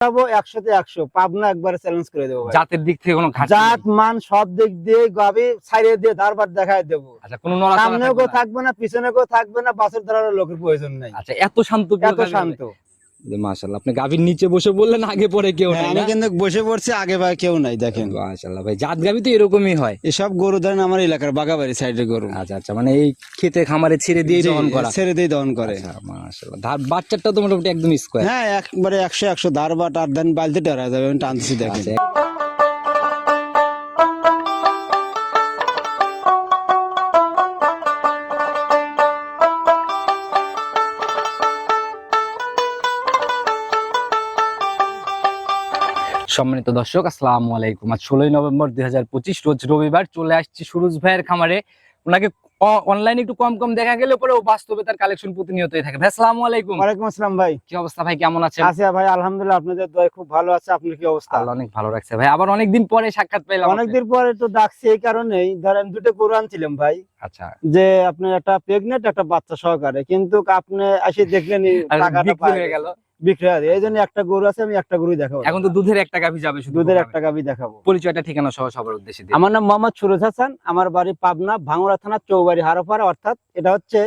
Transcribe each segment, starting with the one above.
যাব একশোতে একশো। পাবনা একবারে চ্যালেঞ্জ করে দেবো জাতের দিক থেকে কোনো জাত মান সব দিক দিয়ে গাবি ছাড়িয়ে দিয়ে ধারবার দেখায় দেবো। আচ্ছা সামনেও থাকবে কেউ না। থাকবে না পিছনে কেউ থাকবে না বাসের ধরার লোকের প্রয়োজন নাই। আচ্ছা এত শান্ত এত শান্ত। যে আপনি গাভীর নিচে বসে বললেন আগে পরে কেউ হ্যাঁ, নাই আমি কিন্তু বসে পড়ছি আগে বা কেউ নাই দেখেন। ভাই জাত গাভী তো এরকমই হয়। এসব গরু ধরেন আমার এলাকার বাগাবাড়ি গরু। আচ্ছা আচ্ছা মানে এই খেতে খামারে ছেড়ে দিয়ে জি, দহন করা। ছেড়ে দিয়ে দহন করে। আচ্ছা ধার বাচ্চাটা তো মোটামুটি একদম স্কোয়ার হ্যাঁ একবারে একশো একশো ধার বা আর দেন বালতি টারা যাবে আমি টানছি দেখেন। সম্মানিত দর্শক আসসালামু আলাইকুম। আজ ষোলোই নভেম্বর দুই হাজার পঁচিশ রোজ রবিবার চলে আসছি সুরজ ভাইয়ের খামারে। ওনাকে অনলাইনে একটু কম কম দেখা গেলে পরে বাস্তবে তার কালেকশন প্রতিনিয়তই থাকে। ভাই আসসালামু আলাইকুম। ওয়ালাইকুম আসসালাম ভাই। কি অবস্থা ভাই কেমন আছেন? আসিয়া ভাই আলহামদুলিল্লাহ আপনাদের দয় খুব ভালো আছে আপনার কি অবস্থা? আল্লাহ অনেক ভালো রাখছে ভাই। আবার অনেকদিন পরে সাক্ষাৎ পেলাম অনেকদিন পরে তো ডাকছি এই কারণেই। ধরেন দুটো গরু আনছিলাম ভাই। আচ্ছা। যে আপনার একটা প্রেগনেন্ট একটা বাচ্চা সহকারে। কিন্তু আপনি এসে দেখলেন টাকাটা হয়ে গেল। বিক্রি হয়ে। এই জন্য একটা গরু আছে আমি একটা গরুই দেখাবো। এখন তো দুধের একটা গাভী যাবে শুধু দুধের একটা গাবি দেখাবো। পরিচয়টা ঠিকানা সহ সবার উদ্দেশ্যে আমার নাম মোহাম্মদ সুরজ হাসান আমার বাড়ি পাবনা ভাঙড়া থানা চৌবাড়ি হারোপাড়া অর্থাৎ এটা হচ্ছে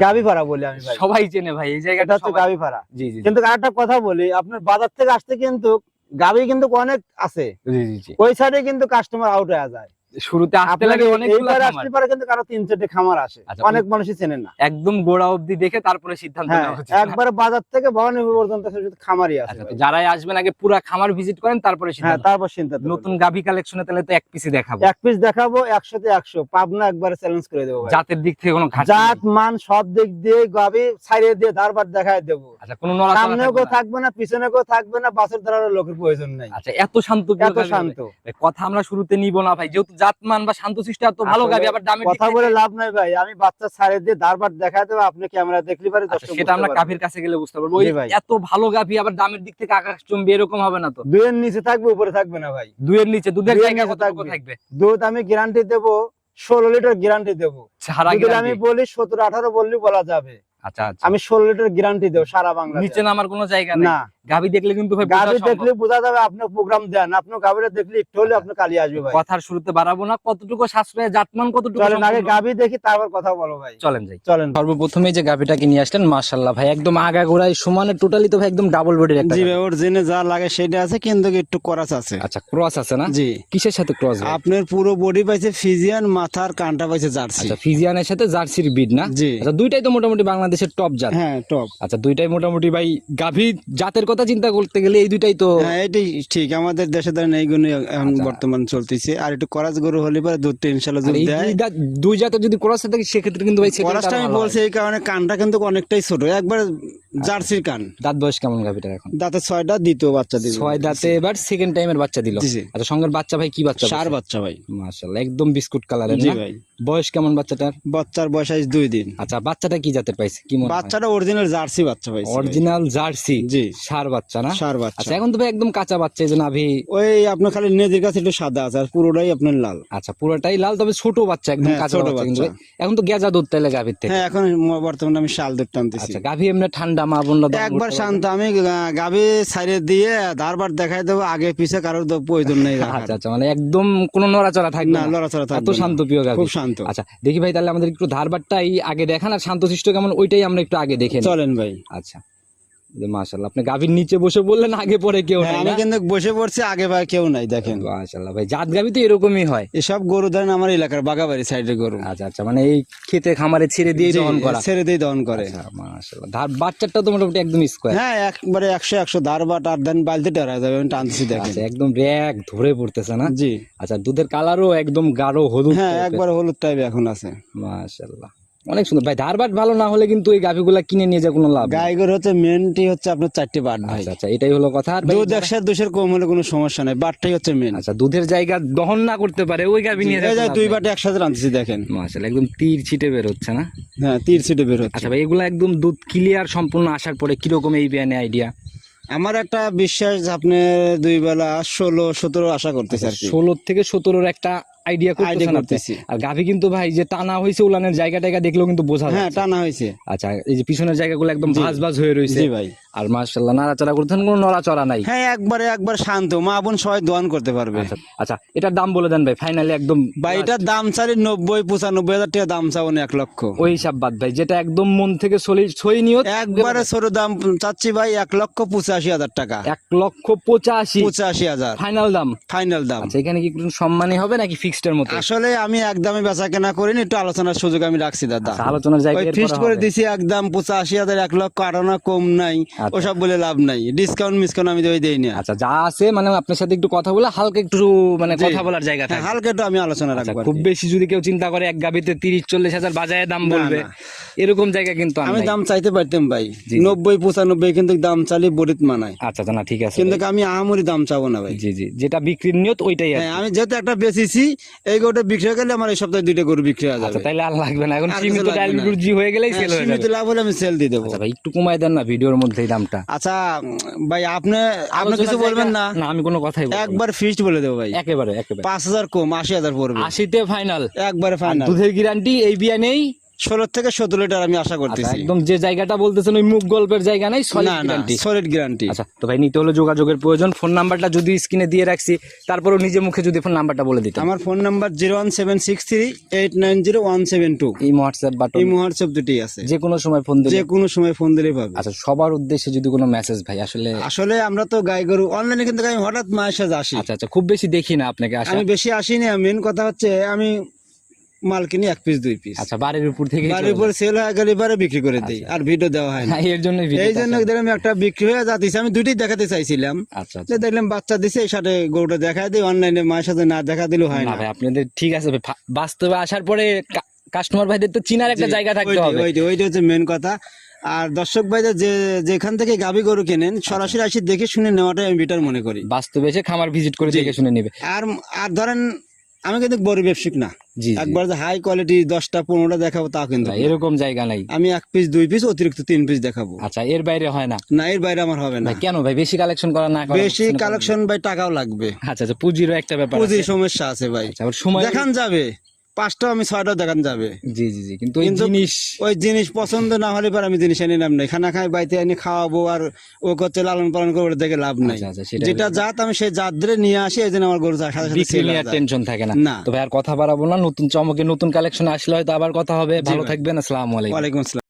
গাবিপাড়া বলি আমি সবাই চেনে ভাই এই জায়গাটা হচ্ছে সবাই- গাবিপাড়া জি জি জি। কিন্তু আরেকটা কথা বলি আপনার বাজার থেকে আসতে কিন্তু গাবি কিন্তু অনেক আছে। ওই সাইডে কিন্তু কাস্টমার আউট হয়ে যায়। শুরুতে আসতে লাগে অনেকগুলো আসতে পারে কিন্তু কারও তিন চারটে খামার আসে। আচ্ছা, অনেক মানুষই চেনে না। একদম গোড়া অবধি দেখে তারপরে সিদ্ধান্ত হ্যাঁ নেওয়া? একবারে বাজার থেকে ভবানী পর্যন্ত খামারই আছে আচ্ছা তো। যারাই আসবেন আগে পুরা খামার ভিজিট করেন তারপরে হ্যাঁ সিদ্ধান্ত তারপর চিন্তা নতুন গাভী কালেকশনে তাহলে তো এক পিসি দেখাবো। এক পিস দেখাবো একশোতে একশো। পাবনা একবারে চ্যালেঞ্জ করে দেবো জাতের দিক থেকে কোনো ঘাটতি জাত মান সব দিক দিয়ে গাবি ছাড়িয়ে দিয়ে ধারবার দেখায় দেবো। আচ্ছা কোনো নড়াচড়া সামনেও থাকবে না? থাকবে না পিছনে কেউ থাকবে না বাসের ধরার লোকের প্রয়োজন নাই। আচ্ছা এত শান্ত এত শান্ত। কথা আমরা শুরুতে নিব না ভাই যেহেতু জাতমান বা শান্তশিষ্ট এত ভালো গাভী আবার দামের দিক কথা বলে লাভ নাই ভাই। আমি বাচ্চা ছাড়িয়ে দিয়ে ধারবার দেখায় দেবো আপনি ক্যামেরা দেখলে পারে সেটা আমরা। গাভীর কাছে গেলে বুঝতে পারব। এত ভালো গাভী আবার দামের দিক থেকে আকাশ চুম্বি এরকম হবে না তো? দুইয়ের নিচে থাকবে উপরে থাকবে না ভাই। দুইয়ের নিচে দুধের জায়গা কতটুকু থাকবে। দুধ আমি গ্যারান্টি দেবো ষোলো লিটার গ্যারান্টি দেবো। আমি বলি সতেরো আঠারো বললি বলা যাবে। আচ্ছা আচ্ছা। আমি ষোলো লিটার গ্যারান্টি দেবো সারা বাংলা নিচে নামার কোনো জায়গা না। গাভী দেখলে কিন্তু ভাই বোঝা গাড়ি সম্ভব। দেখলে বোঝা যাবে আপনি প্রোগ্রাম দেন। আপনি গাড়িটা দেখলে একটু হলে আপনি কালি আসবে ভাই। কথার শুরুতে বাড়াবো না কতটুকু সাশ্রয় জাতমান কতটুকু চলেন আগে সম্পূর্ণ- দেখি তারপর কথা বলো ভাই। চলেন যাই। চলেন। সর্বপ্রথমে যে গাভিটাকে নিয়ে আসলেন মাশাল্লাহ ভাই একদম আগা গোড়ায় সমানে টোটালি তো ভাই একদম ডাবল বডির একটা জি ভাই ওর জেনে যা লাগে সেটা আছে কিন্তু একটু ক্রস আছে। আচ্ছা ক্রস আছে না? জি। কিসের সাথে ক্রস আপনার পুরো বডি পাইছে ফিজিয়ান মাথার কানটা পাইছে জার্সি। আচ্ছা ফিজিয়ানের সাথে জার্সির বিড না? জি। আচ্ছা দুইটাই তো মোটামুটি বাংলাদেশের টপ জাত। হ্যাঁ টপ আচ্ছা দুইটাই মোটামুটি ভাই গাভী জাতের কথা চিন্তা করতে গেলে এই দুইটাই তো হ্যাঁ এটাই ঠিক। আমাদের দেশে ধরেন এইগুলো এখন আচ্ছা। বর্তমান চলতেছে। আর একটু করাস গরু হলে পরে দুধ ইনশাল্লাহ সালে দুধ দেয়। দুই জাতের যদি ক্রস থাকে সেক্ষেত্রে কিন্তু ভাই সেটা করাসটা আমি বলছি এই কারণে কানটা কিন্তু অনেকটাই ছোট। একবার জার্সির কান। দাঁত বয়স কেমন গাভীটার এখন? দাঁতে ছয়টা দ্বিতীয় বাচ্চা দিল ছয় দাঁতে এবার সেকেন্ড টাইমের বাচ্চা দিল। আচ্ছা সঙ্গের বাচ্চা ভাই কি বাচ্চা সার বাচ্চা ভাই। মাশাআল্লাহ একদম বিস্কুট কালারের জি ভাই। বয়স কেমন বাচ্চাটার? বাচ্চার বয়স আজ দুই দিন। আচ্ছা বাচ্চাটা কি জাতের পাইছে? কি মনে বাচ্চাটা অরিজিনাল জার্সি বাচ্চা ভাই অরিজিনাল জার্সি? জি। সার বাচ্চা না? সার বাচ্চা। আচ্ছা এখন তো ভাই একদম কাঁচা বাচ্চা এই যে নাভি ওই আপনার খালি নেজের কাছে একটু সাদা আছে আর পুরোটাই আপনার লাল। আচ্ছা পুরোটাই লাল তবে ছোট বাচ্চা একদম হ্যাঁ, কাঁচা বাচ্চা কিন্তু। এখন তো গেজা দুধ তাইলে গাভীর থেকে। হ্যাঁ এখন বর্তমানে আমি শাল দুধ টানতেছি। আচ্ছা গাভী এমনি ঠান্ডা মা বোনরা একবার শান্ত আমি গা- গাভী সাইডে দিয়ে ধারবার দেখাই দেবো আগে পিছে কারোর তো প্রয়োজন নেই আচ্ছা আচ্ছা মানে একদম কোনো নড়াচড়া থাকবে না না? লড়াচড়া এত থাকবে শান্ত প্রিয় খুব শান্ত। আচ্ছা দেখি ভাই তাহলে আমাদের একটু ধারবারটাই আগে দেখান আর শান্ত শান্তশিষ্ট কেমন ওইটাই আমরা একটু আগে দেখে চলেন ভাই। আচ্ছা। যে আপনি গাভীর নিচে বসে বললেন আগে পরে কেউ হ্যাঁ, নাই আমি কিন্তু বসে পড়ছি আগে ভাই কেউ নাই দেখেন। ভাই জাত গাভী তো এরকমই হয়। এসব গরু ধরেন আমার এলাকার বাগাবাড়ি গরু। আচ্ছা আচ্ছা মানে এই খেতে খামারে ছেড়ে দিয়ে জি, দহন করা। ছেড়ে দিয়ে দহন করে। আচ্ছা ধার বাচ্চাটা তো মোটামুটি একদম স্কোয়ার হ্যাঁ একবারে একশো একশো ধার বা টার বালতি টারা যাবে আমি টানছি দেখেন। আচ্ছা একদম ধরে পড়তেছে না? জি। আচ্ছা দুধের কালারও একদম গাঢ় হলুদ হ্যাঁ একবার হলুদ টাইপ এখন আছে। মাশাআল্লাহ। অনেক সুন্দর। ভাই ধার বাট ভালো না হলে কিন্তু এই গাভীগুলা কিনে নিয়ে যা কোনো লাভ। গাই গরু হচ্ছে মেনটি হচ্ছে আপনার চারটি বাট ভাই। আচ্ছা আচ্ছা এটাই হলো কথা। আর দুধ একশো দুশের কম হলে কোনো সমস্যা নাই বাটটাই হচ্ছে মেন আচ্ছা দুধের জায়গা দহন না করতে পারে ওই গাভী নিয়ে এই যে দুই বাটে একসাথে রাঁধছি দেখেন। মাশাআল্লাহ একদম তীর ছিটে বের হচ্ছে না? হ্যাঁ তীর ছিটে বের হচ্ছে। আচ্ছা ভাই এগুলা একদম দুধ ক্লিয়ার সম্পূর্ণ আসার পরে কীরকম এই বিয়ানে আইডিয়া আমার একটা বিশ্বাস আপনি দুই বেলা ষোলো সতেরো আশা করতেছে আর কি। ষোলো থেকে সতেরোর একটা আইডিয়া করতেছেন করতেছি। আর গাভী কিন্তু ভাই যে টানা হয়েছে উলানের জায়গা টায়গা দেখলেও কিন্তু বোঝা হ্যাঁ টানা হয়েছে আচ্ছা এই যে পিছনের জায়গাগুলো একদম ভাজ ভাজ হয়ে রয়েছে জি ভাই। আর মাশাআল্লাহ নাড়াচাড়া করতেন কোনো নড়াচড়া নাই। হ্যাঁ একবারে একবার শান্ত। মা বোন সবাই দোয়ান করতে পারবে। আচ্ছা আচ্ছা এটার দাম বলে দেন ভাই ফাইনালি একদম ভাই এটার দাম চালি নব্বই পঁচানব্বই হাজার টাকা দাম না এক লক্ষ। ওই হিসাব বাদ ভাই যেটা একদম মন থেকে সলি সই নিয়ত। একবারে ছোট দাম চাচ্ছি ভাই এক লক্ষ পঁচাশি হাজার টাকা। এক লক্ষ পঁচাশি। পঁচাশি হাজার। ফাইনাল দাম। ফাইনাল দাম। আচ্ছা এখানে কি কোনো সম্মানই হবে নাকি ফিক্সড এর মতো। আসলে আমি একদমই বেচা কেনা করিনি একটু আলোচনার সুযোগ আমি রাখছি দাদা। আচ্ছা, আলোচনার জায়গা ফিক্সড করে দিছি একদম পঁচাশি হাজার এক লক্ষ আটানা কম নাই। আচ্ছা। ওসব বলে লাভ নাই। ডিসকাউন্ট মিসকাউন্ট আমি ওই দেই না আচ্ছা যা আছে মানে আপনার সাথে একটু কথা বলে হালকা একটু মানে কথা বলার জায়গা হ্যাঁ, থাকে হালকা একটু আমি আলোচনা আচ্ছা রাখব খুব বেশি যদি কেউ চিন্তা করে এক গাবিতে তিরিশ চল্লিশ হাজার বাজারে দাম বলবে এরকম জায়গা কিন্তু আমি দাম চাইতে পারতাম ভাই। নব্বই পঁচানব্বই কিন্তু দাম চালি বরিত মানায়। আচ্ছা না ঠিক আছে। কিন্তু আমি আহামরি দাম চাবো না ভাই। জি জি যেটা বিক্রির নিয়ত ওইটাই হ্যাঁ আমি যেহেতু একটা বেচেছি এই গোটা বিক্রি হয়ে গেলে আমার এই সপ্তাহে দুইটা গরু বিক্রি হয়ে আচ্ছা যাবে। তাইলে আর লাগবে না। এখন সীমিত ডাল ডায়াল জি হয়ে গেলেই হ্যাঁ, সেল হয়ে সীমিত লাভ হলে আমি সেল দিয়ে দেবো। আচ্ছা ভাই একটু কমাই দেন না ভিডিওর মধ্যেই দামটা। আচ্ছা ভাই আপনি আপনি কিছু বলবেন না। না আমি কোনো কথাই বলব একবার ফিক্সড বলে দেবো ভাই। একেবারে একেবারে। পাঁচ হাজার কম 80000 পড়বে। 80 তে ফাইনাল একবারে ফাইনাল দুধের গ্যারান্টি এই বিয়া নেই। ষোলো থেকে সতেরো লিটার আমি আশা আচ্ছা, করতেছি। একদম যে জায়গাটা বলতেছেন ওই মুখ গল্পের জায়গা নাই না সলিড না গ্যারান্টি সলিড গ্যারান্টি আচ্ছা তো ভাই নিতে হলে যোগাযোগের প্রয়োজন। ফোন নাম্বারটা যদি স্ক্রিনে দিয়ে রাখছি তারপরেও নিজে মুখে যদি ফোন নাম্বারটা বলে দিতাম আমার phone number zero one seven six three eight nine zero one seven two. এই হোয়াটসঅ্যাপ বাটন এই হোয়াটসঅ্যাপ দুটি আছে। যে কোনো সময় ফোন দিলে যে কোনো সময় ফোন দিলেই পাবে। আচ্ছা সবার উদ্দেশ্যে যদি কোনো মেসেজ ভাই আসলে আসলে আমরা তো গাই গরু অনলাইনে কিন্তু আমি হঠাৎ মায়ের সাথে আসি। আচ্ছা আচ্ছা খুব বেশি দেখি না আপনাকে আসা আমি বেশি আসিনি মেন কথা হচ্ছে আমি মাল কিনি এক পিস দুই পিস আচ্ছা বাড়ির উপর থেকে বাড়ির উপর সেল হয়ে গেলে এবারে বিক্রি করে দিই আর ভিডিও দেওয়া হয় না। এর জন্য এই জন্য দেখলাম একটা বিক্রি হয়ে যাচ্ছে আমি দুটি দেখাতে চাইছিলাম। আচ্ছা আচ্ছা। যে দেখলাম বাচ্চা দিছে এই সাথে গরুটা দেখা দিই অনলাইনে মায়ের সাথে না দেখা দিলেও হয় না ভাই আপনাদের ঠিক আছে বাস্তবে আসার পরে কাস্টমার ভাইদের তো চিনার একটা জায়গা থাকতে হবে। ওইটাই, ওইটাই হচ্ছে মেন কথা। আর দর্শক ভাইদের যে যেখান থেকে গাবি গরু কেনেন সরাসরি আসি দেখে শুনে নেওয়াটাই আমি বেটার মনে করি। বাস্তবে এসে খামার ভিজিট করে দেখে শুনে নেবে। আর আর ধরেন আমি কিন্তু বড় ব্যবসায়িক না। একবার যে হাই কোয়ালিটি দশটা পনেরোটা দেখাবো তা কিন্তু। এরকম জায়গা নাই। আমি এক পিস দুই পিস অতিরিক্ত তিন পিস দেখাবো। আচ্ছা এর বাইরে হয় না? না এর বাইরে আমার হবে না। কেন ভাই? বেশি কালেকশন করা না বেশি কালেকশন ভাই টাকাও লাগবে। আচ্ছা আচ্ছা পুঁজিরও একটা ব্যাপার পুঁজির সমস্যা আছে ভাই। আচ্ছা সময় দেখান যাবে। পাঁচটা আমি ছয়টা দোকান যাবে। জি জি জি কিন্তু ওই জিনিস ওই জিনিস পছন্দ না হলে পর আমি জিনিস এনে নাম নাই খানা খাই বাইতে এনে খাওয়াবো আর ও করতে লালন পালন করে ওটা দেখে লাভ নাই। আচ্ছা, আচ্ছা, যেটা জাত আমি সেই জাত ধরে নিয়ে আসি এই জন্য আমার গরু টেনশন থাকে না। না। তো ভাই আর কথা বাড়াবো না নতুন চমকে নতুন কালেকশন আসলে হয়তো আবার কথা হবে। ভালো থাকবেন আসসালামু আলাইকুম। ওয়ালাইকুম আসসালাম।